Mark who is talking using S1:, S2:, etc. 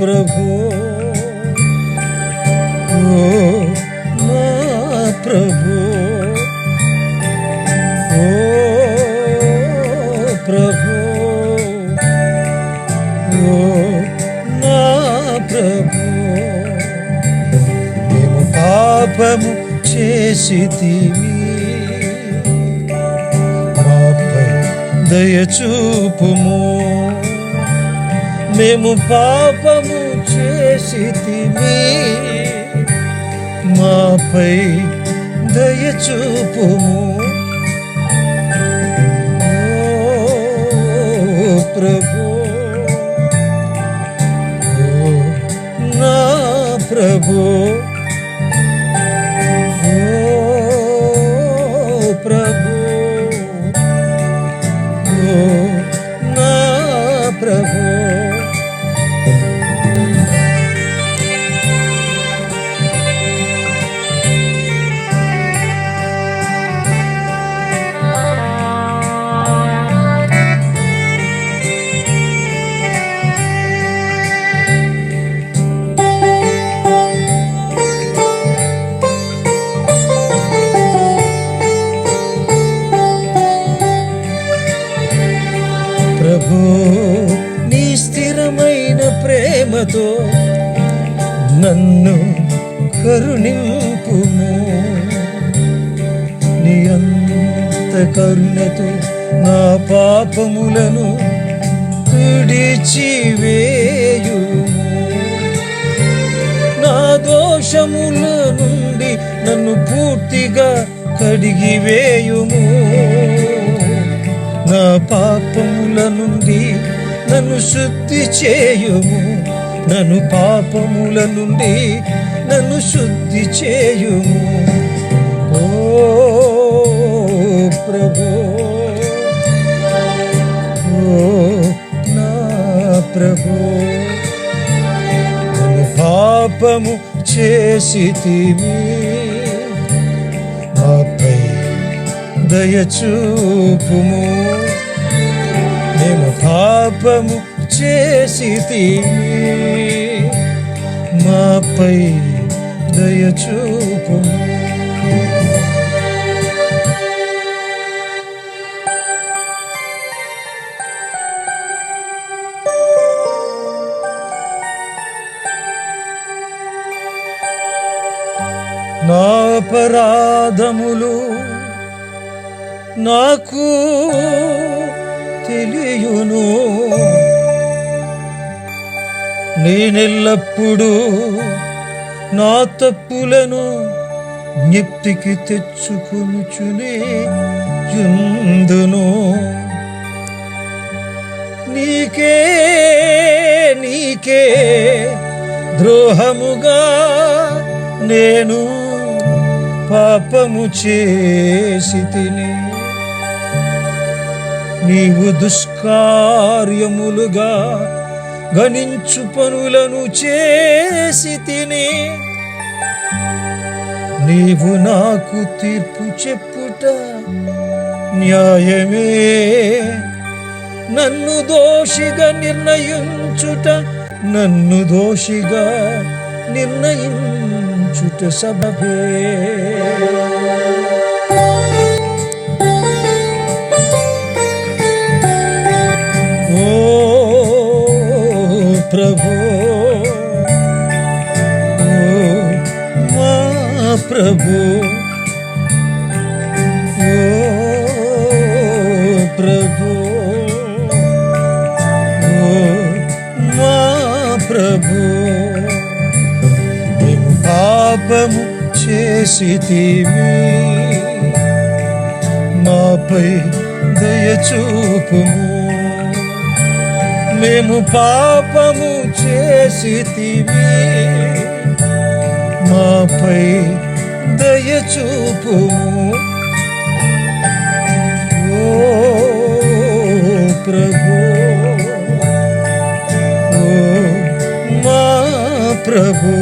S1: ప్రభు. ఓ నా ప్రభు. ఓ ప్రభు. ఓ నా ప్రభు. మేము పాపము చేసితివి దయచూపుము మేము పాపము చేసితివి మాపై దయచూపుము ఓ ప్రభు ఓ నా ప్రభు నీ స్థిరమైన ప్రేమతో నన్ను కరుణింపుము. నీ అంత కరుణతో నా పాపములను తుడిచివేయు నా దోషముల నుండి నన్ను పూర్తిగా కడిగివేయుము. నా పాపముల నుండి నన్ను శుద్ధి చేయుము. నన్ను పాపముల నుండి నన్ను శుద్ధి చేయుము. ఓ ప్రభు ఓ నా ప్రభు నన్ను పాపము చేసితివి. మాపై దయచూపుము. మేము పాపము చేసి మాపై దయచూపుము. నా అపరాధములు నాకు తెలియను. నేనెల్లప్పుడూ నా తప్పులను జ్ఞప్తికి తెచ్చుకొనుచునే చుందును నీకే నీకే ద్రోహముగా నేను పాపము చేసి తిని నీవు దుష్కార్యములుగా గణించు పనులను చేసి తిని నీవు నాకు తీర్పు చెప్పుట న్యాయమే. నన్ను దోషిగా నిర్ణయించుట నన్ను దోషిగా నిర్ణయించుట సభే ప్రభు. ఓ ప్రభు. ఓ మా ప్రభు. మేము పాపము చేసితివి మాపై దయచూపుము మేము పాపము చేసితివి మాపై దయచూపుము ఓ ప్రభు ఓ మా ప్రభు.